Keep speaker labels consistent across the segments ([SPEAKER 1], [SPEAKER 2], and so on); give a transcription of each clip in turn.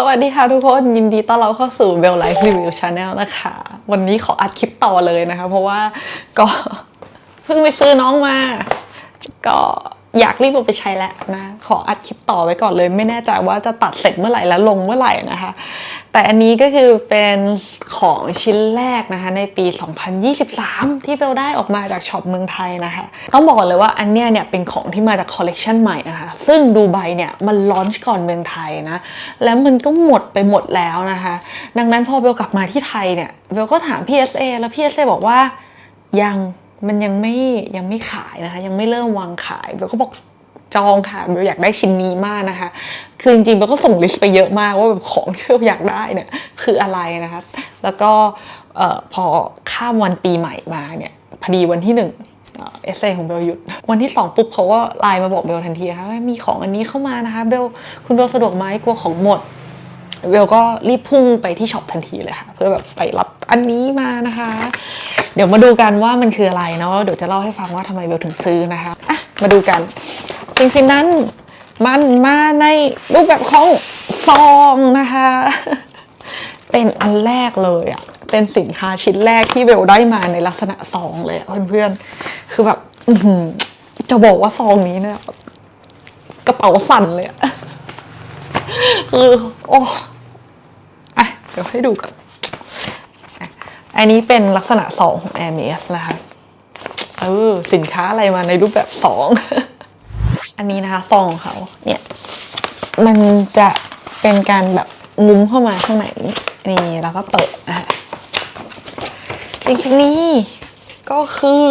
[SPEAKER 1] สวัสดีค่ะทุกคน ยินดีต้อนรับเข้าสู่เบลไลฟ์รีวิวชาแนลนะคะ วันนี้ขออัดคลิปต่อเลยนะคะ เพราะว่าก็เพิ่งไปซื้อน้องมา ก็ อยากรีบเอาไปใช้แล้วนะ ขออัดคลิปต่อไว้ก่อนเลย ไม่แน่ใจว่าจะตัดเสร็จเมื่อไหร่แล้วลงเมื่อไหร่นะคะ แต่อันนี้ก็คือเป็นของชิ้นแรกนะคะ ในปี 2023 ที่เบลได้ออกมาจากช็อปเมืองไทยนะคะ ต้องบอกก่อนเลยว่าอันเนี้ยเนี่ยเป็นของที่มาจากคอลเลกชันใหม่นะคะ ซึ่งดูไบเนี่ยมันลอนช์ก่อนเมืองไทยนะ แล้วมันก็หมดไปหมดแล้วนะคะ ดังนั้นพอเบลกลับมาที่ไทยเนี่ย เบลก็ถาม PSA แล้ว PSA บอกว่ายัง มันยังไม่ยังไม่ขายนะคะ ยังไม่เริ่มวางขายเบลก็บอกจองค่ะเบลอยากได้ชิ้นนี้มากนะคะ คือจริงๆเบลก็ส่งลิสต์ไปเยอะมากว่าแบบของที่เบลอยากได้เนี่ยคืออะไรนะคะ แล้วก็พอข้ามวันปีใหม่มาเนี่ยพอดีวันที่หนึ่งเอเซของเบลหยุด วันที่สองปุ๊บเขาก็ไลน์มาบอกเบลทันทีค่ะว่ามีของอันนี้เข้ามานะคะเบลคุณเบลสะดวกไหมกลัวของหมดเบลก็รีบพุ่งไปที่ช็อปทันทีเลยค่ะ เพื่อแบบไปรับอันนี้มานะคะ เดี๋ยวมาดูกันว่ามันคืออะไรเนาะเดี๋ยวจะเล่าให้ฟังว่าทำไมเบลถึงซื้อนะคะอะมาดูกันจริงๆนั้นมันมาในรูปแบบของซองนะคะ เป็นอันแรกเลยอะเป็นสินค้าชิ้นแรกที่เบลได้มาในลักษณะซองเลยเพื่อนๆ คือแบบจะบอกว่าซองนี้เนี่ยกระเป๋าสั่นเลยอะคือโอ้อะเดี๋ยวให้ดูก่อน อันนี้เป็นลักษณะสองของ Air m s นะคะเออสินค้าอะไรมาในรูปแบบสองอันนี้นะคะซองของเขาเนี่ยมันจะเป็นการแบบงุ้มเข้ามาข้างในนี่แล้วก็เปิดนะคะจริงๆนี่ก็คือ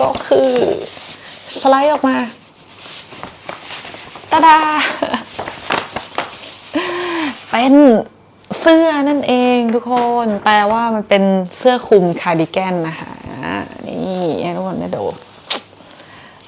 [SPEAKER 1] ก็คือ สไลด์ออกมาตาดาเป็น เสื้อนั่นเองทุกคนแปลว่ามันเป็นเสื้อคลุมคาร์ดิแกนนะคะนี่ให้ทุกคนได้ดู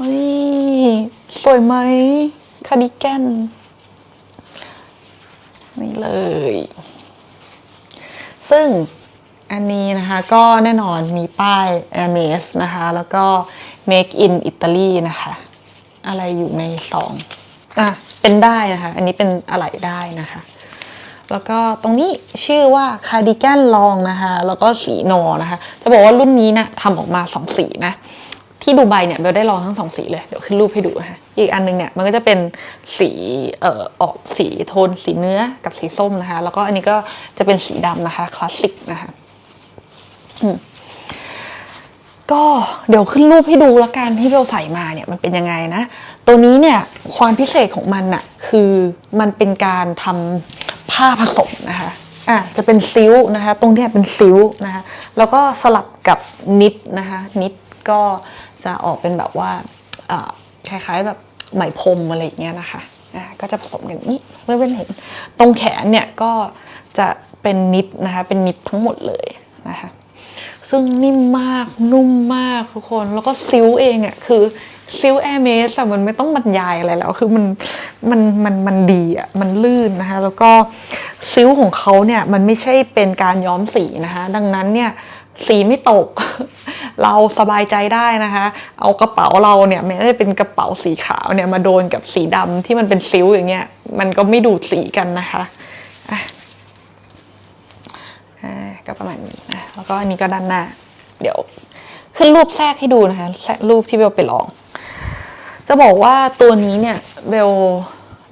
[SPEAKER 1] นี่สวยไหมคาร์ดิแกนนี่เลย ซึ่งอันนี้นะคะก็แน่นอนมีป้าย a i r m e s นะคะ แล้วก็ Make in Italy นะคะ อะไรอยู่ในซองอะ เป็นได้นะคะ อันนี้เป็นอะไรได้นะคะ แล้วก็ตรงนี้ชื่อว่าคาร์ดิแกนลองนะคะ แล้วก็สีโนนะคะ จะบอกว่ารุ่นนี้นะทำออกมาสองสีนะ ที่ดูไบเนี่ยเบลได้ลองทั้งสองสีเลย เดี๋ยวขึ้นรูปให้ดูนะคะอีกอันนึงเนี่ยมันก็จะเป็นสีเอ่อออกสีโทนสีเนื้อกับสีส้มนะคะ แล้วก็อันนี้ก็จะเป็นสีดำนะคะคลาสสิกนะคะก็เดี๋ยวขึ้นรูปให้ดูแล้วกันที่เบลใส่มาเนี่ยมันเป็นยังไงนะ ตัวนี้เนี่ยความพิเศษของมันอะคือมันเป็นการทำ ผ้าผสมนะคะอะจะเป็นซิลนะคะ ตรงเนี้เป็นซิลนะคะแล้วก็สลับกับนิดนะคะ นิดก็จะออกเป็นแบบว่าคล้ายๆแบบไหมพรมอะไรอย่างเงี้ยนะคะอะก็จะผสมกันนี้เพื่อนๆเห็น ตรงแขนเนี่ยก็จะเป็นนิดนะคะ เป็นนิดทั้งหมดเลยนะคะ ซึ่งนิ่มมากนุ่มมากทุกคนแล้วก็ซิลเองอะ่ะคือ ซิลแอร์เมสอะมันไม่ต้องบรรยายอะไรแล้ว คือมันมันมันมันดีอะมันลื่นนะคะ แล้วก็ซิลของเขาเนี่ยมันไม่ใช่เป็นการย้อมสีนะคะ ดังนั้นเนี่ยสีไม่ตก เราสบายใจได้นะคะ เอากระเป๋าเราเนี่ยแม้จะเป็นกระเป๋าสีขาวเนี่ยมาโดนกับสีดำที่มันเป็นซิลอย่างเงี้ย มันก็ไม่ดูดสีกันนะคะอะก็ประมาณนี้นะแล้วก็อันนี้ก็ด้านหน้า เดี๋ยวขึ้นรูปแทรกให้ดูนะคะรกรูปที่เบลไปลอง จะบอกว่าตัวนี้เนี่ยเบล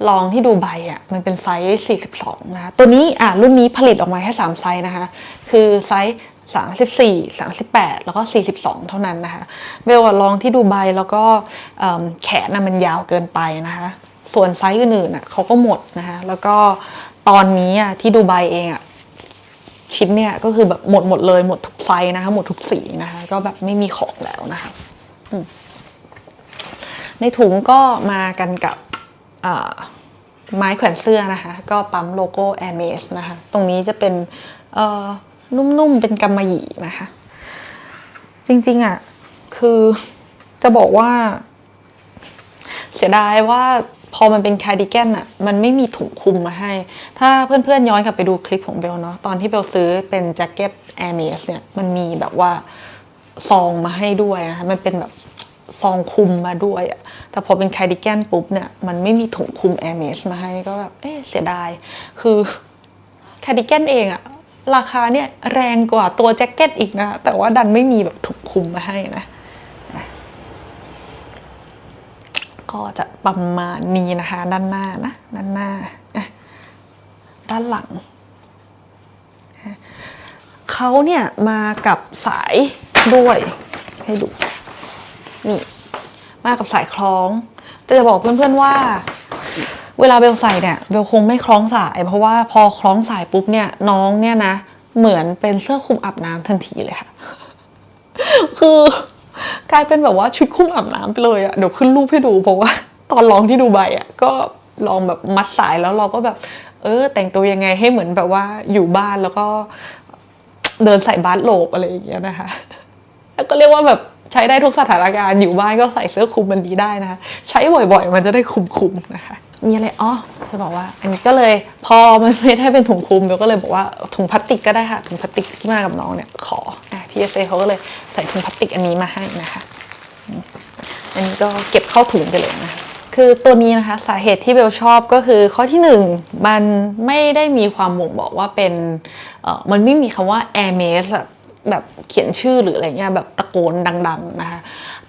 [SPEAKER 1] ลองที่ดูใบอะ่ะมันเป็นไซส์ 42 นะคะ ตัวนี้อะรุ่นนี้ผลิตออกมาแค่ 3 ไซส์นะคะ คือไซส์ 34 38 แล้วก็ 42 เท่านั้นนะคะ เบลลองที่ดูใบแล้วก็แขนน่ะมันยาวเกินไปนะคะ ส่วนไซส์อื่นๆอะเขาก็หมดนะคะ แล้วก็ตอนนี้อะที่ดูใบเองอะชิ้นเนี่ยก็คือแบบหมดหมดเลยหมดทุกไซส์นะคะ หมดทุกสีนะคะ ก็แบบไม่มีของแล้วนะคะอืม ในถุงก็มากันกับไม้แขวนเสื้อนะคะ ก็ปั๊มโลโก้ a i r m e s นะคะ ตรงนี้จะเป็นนุ่มๆ เป็นกำมะหยี่นะคะ จริงๆอะ คือจะบอกว่า เสียดายว่าพอมันเป็นคาร์ดิแกนอะมันไม่มีถุงคลุมมาให้ ถ้าเพื่อนๆย้อนกลับไปดูคลิปของเบลเนาะ ตอนที่เบลซื้อเป็นแจ็คเก็ตแอร์เมสเนี่ย มันมีแบบว่าซองมาให้ด้วยนะคะ มันเป็นแบบ ซองคุมมาด้วยอะแต่พอเป็นคดิแกนปุ๊บเนี่ย มันไม่มีถุงคุมแอร์เมสมาให้ก็แบบ เอ๊ะเสียดาย คือคดิแกนเองอะราคาเนี่ยแรงกว่าตัวแจ็คเก็ตอีกนะ แต่ว่าดันไม่มีแบบถุงคุมมาให้นะ ก็จะประมาณนี้นะคะ ด้านหน้านะ ด้านหน้า ด้านหลัง เขาเนี่ยมากับสายด้วยให้ดู นี่ มากับสายคล้องแต่จะบอกเพื่อนๆว่า เวลาเบลใส่เนี่ยเบลคงไม่คล้องสาย เพราะว่าพอคล้องสายปุ๊บเนี่ยน้องเนี่ยนะ เหมือนเป็นเสื้อคลุมอาบน้ำทันทีเลยค่ะ คือกลายเป็นแบบว่าชุดคลุมอาบน้ำไปเลยอะเดี๋ยวขึ้นรูปให้ดูเพราะว่า ตอนลองที่ดูใบอะก็ลองแบบมัดสายแล้วเราก็แบบ เออ แต่งตัวยังไงให้เหมือนแบบว่าอยู่บ้านแล้วก็เดินใส่บาสโลบอะไรอย่างเงี้ยนะคะ แล้วก็เรียกว่าแบบ ใช้ได้ทุกสถานการณ์อยู่บ้านก็ใส่เสื้อคลุมมันนี้ได้นะคะ ใช้บ่อยๆ มันจะได้คุมๆนะคะมีอะไรอ๋อจะบอกว่า อันนี้ก็เลยพอมันไม่ได้เป็นถุงคลุมเบลก็เลยบอกว่าถุงพลาสติกก็ได้ค่ะ ถุงพลาสติกที่มากับน้องเนี่ยขออะ PSA เขาก็เลยใส่ถุงพลาสติกอันนี้มาให้นะคะอันนี้ก็เก็บเข้าถุงไปเลยนะคะคือตัวนี้นะคะสาเหตุที่เบลชอบก็คือข้อที่หนึ่งมันไม่ได้มีความบ่งบอกว่าเป็นเออมันไม่มีคำว่า Air m a s อะ แบบเขียนชื่อหรืออะไรเงี้ยแบบตะโกนดัง ๆนะคะ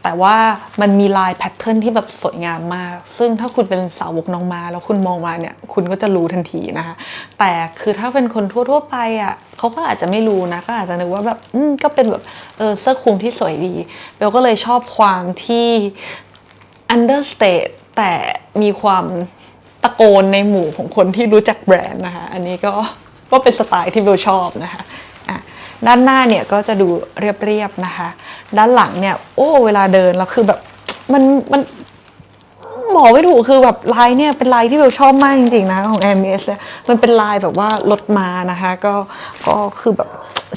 [SPEAKER 1] แต่ว่ามันมีลายแพทเทิร์นที่แบบสวยงามมาก ซึ่งถ้าคุณเป็นสาวกน้องมา แล้วคุณมองมาเนี่ยคุณก็จะรู้ทันทีนะคะ แต่คือถ้าเป็นคนทั่วๆไปอะเขาก็อาจจะไม่รู้นะก็อาจจะนึกว่าแบบอืมก็เป็นแบบเออเสื้อคลุมที่สวยดีเบลก็เลยชอบความที่ understate แต่มีความตะโกนในหมู่ของคนที่รู้จักแบรนด์นะคะ อันนี้ก็ก็เป็นสไตล์ที่เบลชอบนะคะ ด้านหน้าเนี่ยก็จะดูเรียบๆนะคะ ด้านหลังเนี่ยโอ้เวลาเดินเราคือแบบมันมันบอกไม่ถูกคือแบบลายเนี่ยเป็นลายที่เบลชอบมากจริงๆนะของ a i r m e s เนี่ยมันเป็นลายแบบว่ารถมานะคะ ก็ก็คือแบบ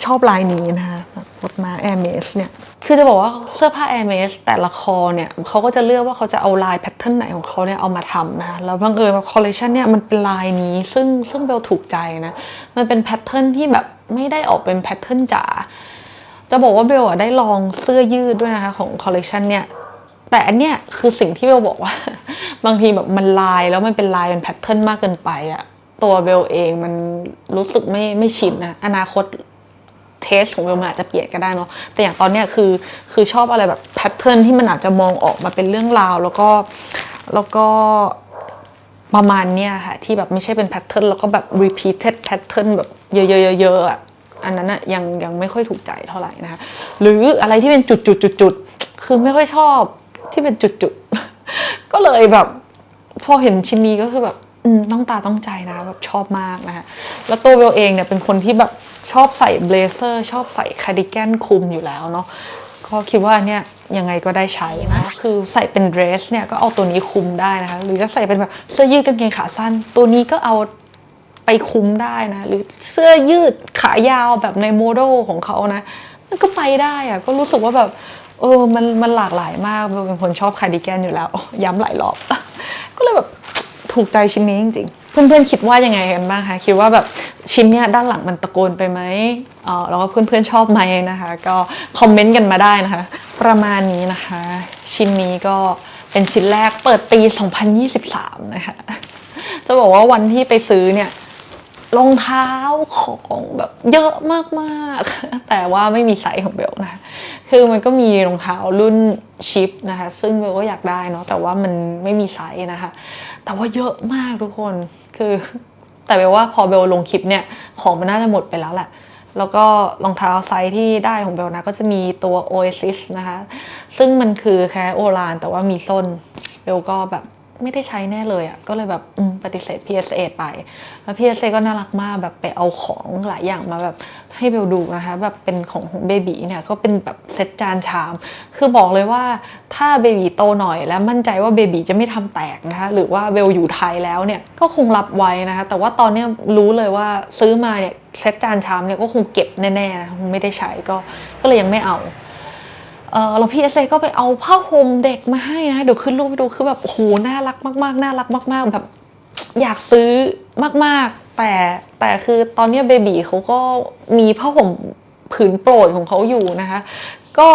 [SPEAKER 1] ชอบลายนี้นะคะรถมา a i r m e s เนี่ย คือจะบอกว่าเสื้อผ้า Air m e s แต่ละคอเนี่ยเขาก็จะเลือกว่าเขาจะเอาลายแพทเทิร์นไหนของเขาเนี่ยเอามาทำนะแล้วบังเอิญคอลเลคชันเนี่ยมันเป็นลายนี้ซึ่งซึ่งเบลถูกใจนะ มันเป็นแพทเทิร์นที่แบบไม่ได้ออกเป็นแพทเทิร์นจ๋าจะบอกว่าเบลอะได้ลองเสื้อยืดด้วยนะคะของคอลเลคชันเนี่ยแต่อันเนี้ยคือสิ่งที่เบลบอกว่า บางทีแบบมันลายแล้วมันเป็นลายเป็นแพทเทิร์นมากเกินไปอะตัวเบลเองมันรู้สึกไม่ไม่ชินนะอนาคต เทสของเบลมันอาจจะเปลี่ยนก็ได้เนาะแต่อย่างตอนเนี้ยคือคือชอบอะไรแบบแพทเทิร์นที่มันอาจจะมองออกมาเป็นเรื่องราว แล้วก็แล้วก็ประมาณเนี้ยค่ะที่แบบไม่ใช่เป็นแพทเทิร์นแล้วก็แบบ repeated pattern แบบเยอะๆๆๆอะอันนั้นอะยังยังไม่ค่อยถูกใจเท่าไหร่นะคะหรืออะไรที่เป็นจุดจุดจุดจุดๆคือไม่ค่อยชอบที่เป็นจุดจุดๆก็เลยแบบพอเห็นชิ้นนี้ก็คือแบบ ต้องตาต้องใจนะแบบชอบมากนะคะแล้วตัวเบลเองเนี่ยเป็นคนที่แบบชอบใส่เบลเซอร์ ชอบใส่คาร์ดิแกนคลุมอยู่แล้วเนาะก็คิดว่าเนี่ยยังไงก็ได้ใช้นะคือใส่เป็นเดรสเนี่ยก็เอาตัวนี้คลุมได้นะคะหรือจะใส่เป็นแบบเสื้อยืดกางเกงขาสั้น ตัวนี้ก็เอาไปคุมได้นะ หรือเสื้อยืดขายาวแบบในโมเดลของเขานะ มันก็ไปได้อะก็รู้สึกว่าแบบเออมันมันหลากหลายมากเบลเป็นคนชอบคาร์ดิแกนอยู่แล้วย้ำหลายรอบ ก็เลยแบบ ถูกใจชิ้นนี้จริงๆ เพื่อนๆคิดว่ายังไงกันบ้างคะคิดว่าแบบชิ้นเนี้ยด้านหลังมันตะโกนไปไหมเออแล้วก็เพื่อนๆชอบไหมนะคะ ก็คอมเมนต์กันมาได้นะคะ ประมาณนี้นะคะ ชิ้นนี้ก็เป็นชิ้นแรกเปิดปี 2023 นะคะ จะบอกว่าวันที่ไปซื้อเนี่ย รองเท้าของแบบเยอะมากๆ แต่ว่าไม่มีไซส์ของเบลนะ คือมันก็มีรองเท้ารุ่นชิปนะคะ ซึ่งเบลก็อยากได้เนาะแต่ว่ามันไม่มีไซส์นะคะ แต่ว่าเยอะมากทุกคนคือ แต่เบลว่าพอเบลลงคลิปเนี่ยของมันน่าจะหมดไปแล้วแหละแล้วก็รองเท้าไซส์ที่ได้ของเบลนะก็จะมีตัว Oasis นะคะ ซึ่งมันคือแค่โอลานแต่ว่ามีส้นเบลก็แบบ ไม่ได้ใช้แน่เลยอะ่ะก็เลยแบบปฏิเสธ PSA ไป แล้ว PSA ก็น่ารักมากแบบไปเอาของหลายอย่างมาแบบให้เบลดูนะคะแบบเป็นของของเบบีเนี่ยก็เป็นแบบเซตจานชาม คือบอกเลยว่าถ้าเบบีโตหน่อยแล้วมั่นใจว่าเบบีจะไม่ทำแตกนะคะหรือว่าเบลอยู่ไทยแล้วเนี่ยก็คงรับไว้นะคะแต่ว่าตอนนี้รู้เลยว่าซื้อมาเนี่ยเซตจานชามเนี่ยก็คงเก็บแน่ๆนะคงไม่ได้ใช้ก็ก็เลยยังไม่เอา เออแล้วพี่เอสเก็ไปเอาผ้าห่มเด็กมาให้นะเดี๋ยวขึ้นรูปไปดูคือแบบโอ้โหน่ารักมากๆน่ารักมาก ๆ แบบอยากซื้อมาก ๆ แต่แต่คือตอนนี้เบบีเขาก็มีผ้าห่มผืนโปรดของเขาอยู่นะคะ ก็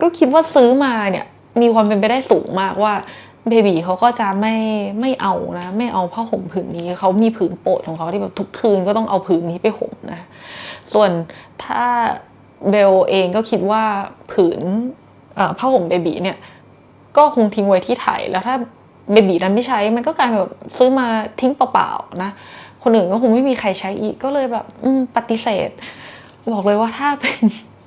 [SPEAKER 1] ก็คิดว่าซื้อมาเนี่ยมีความเป็นไปได้สูงมากว่าเบบีเขาก็จะไม่ไม่เอานะไม่เอาผ้าห่มผืนนี้เขามีผืนโปรดของเขาที่แบบทุกคืนก็ต้องเอาผืนนี้ไปห่มนะ ส่วนถ้า เบลเองก็คิดว่าผืนผ้าห่มเบบีเนี่ยก็คงทิ้งไว้ที่ไทยแล้วถ้าเบบีนั้นไม่ใช้มันก็กลายเป็นแบบซื้อมาทิ้งเปล่าๆนะคนอื่นก็คงไม่มีใครใช้อีกก็เลยแบบปฏิเสธ บอกเลยว่าถ้าเป็น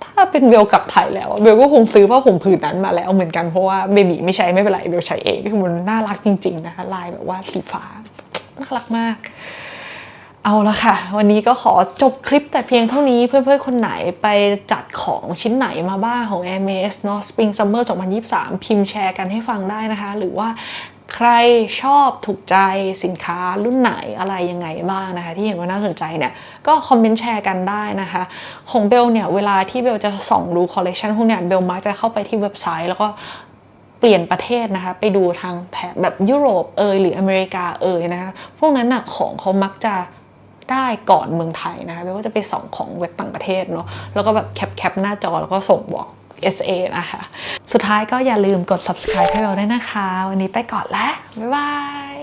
[SPEAKER 1] ถ้าเป็นเบลกลับไทยแล้วเบลก็คงซื้อผ้าห่มผืนนั้นมาแล้วเหมือนกันเพราะว่าเบบีไม่ใช้ไม่เป็นไรเบลใช้เองคือมันน่ารักจริง ๆนะคะลายแบบว่าสีฟ้าน่ารักมาก เอาละค่ะ วันนี้ก็ขอจบคลิปแต่เพียงเท่านี้เพื่อนๆ คนไหนไปจัดของชิ้นไหนมาบ้างของ a i r m e s เนาะ Spring Summer 2023 พิมพ์แชร์กันให้ฟังได้นะคะ หรือว่าใครชอบถูกใจสินค้ารุ่นไหนอะไรยังไงบ้างนะคะ ที่เห็นว่าน่าสนใจเนี่ย ก็คอมเมนต์แชร์กันได้นะคะ ของเบลเนี่ย เวลาที่เบลจะส่องดูคอลเลกชันพวกเนี่ยเบลมักจะเข้าไปที่เว็บไซต์แล้วก็เปลี่ยนประเทศนะคะ ไปดูทางแถบแบบยุโรปเอยหรืออเมริกาเอยนะคะ พวกนั้นน่ะของเขามักจะ ได้ก่อนเมืองไทยนะคะเบลก็จะไปส่องของเว็บต่างประเทศเนาะแล้วก็แบบแคปแคปหน้าจอแล้วก็ส่งบอก SA นะคะ สุดท้ายก็อย่าลืมกด subscribe ให้เราด้วยนะคะ วันนี้ไปก่อนแล้ว บ๊ายบาย